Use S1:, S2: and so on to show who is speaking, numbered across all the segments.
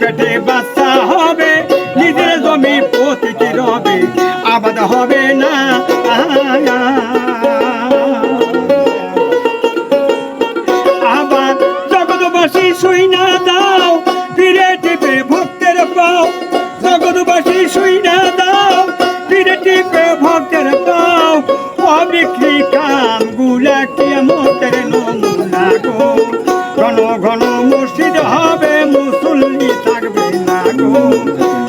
S1: পেটে বাচ্চা হবে, নিজের জমি পতিতে রবে, আবাদ হবে না। আবার জগৎবাসী শুই না দাও, ফিরে টিপে ভক্তের পাও। জগৎবাসী শুই না দাও, ফিরে টিপে ভক্তের পাও। অবিক্রি কামগুলা কেমতের নমুনা গো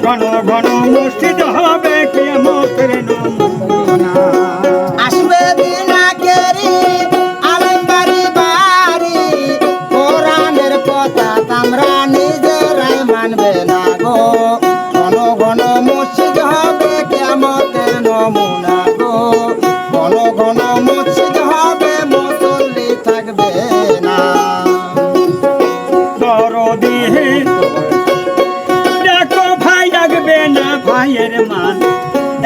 S1: ঘন ঘন মসজিদ হবে কেমতের নমুনা
S2: আসবে দিন আখেরি আলেম বাড়ি কোরআনের কথা আমরা নিজেরাই মানবে না গো ঘন ঘন মসজিদ হবে কেমতের নমুনা গো ঘন ঘন মসজিদ হবে মুসল্লি থাকবে না
S1: দরদি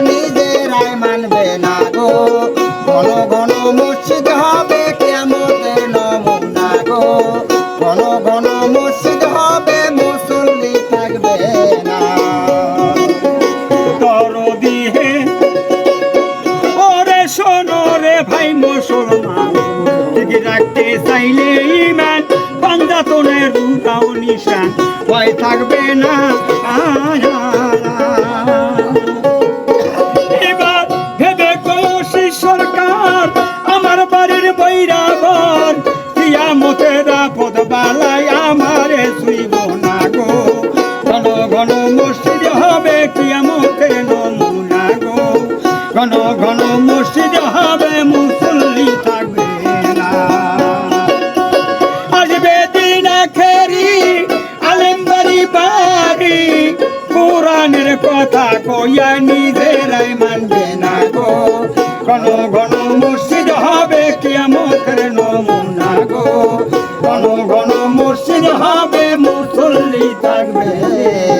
S2: নিজেরাই মানবে না গো। ঘন ঘন মসজিদ হবে কেমতের
S1: ভাই মুসলমান। ঠিক রাখতে চাইলে ইমান পাঞ্জাতনের দুটাও নিশান। ভয় থাকবে না এবার তারাই মানবে না গো। ঘন ঘন মুর্শিদ হবে কিয়ামতের নমুনা গো। ঘন ঘন মুর্শিদ হবে মুসল্লি থাকবে।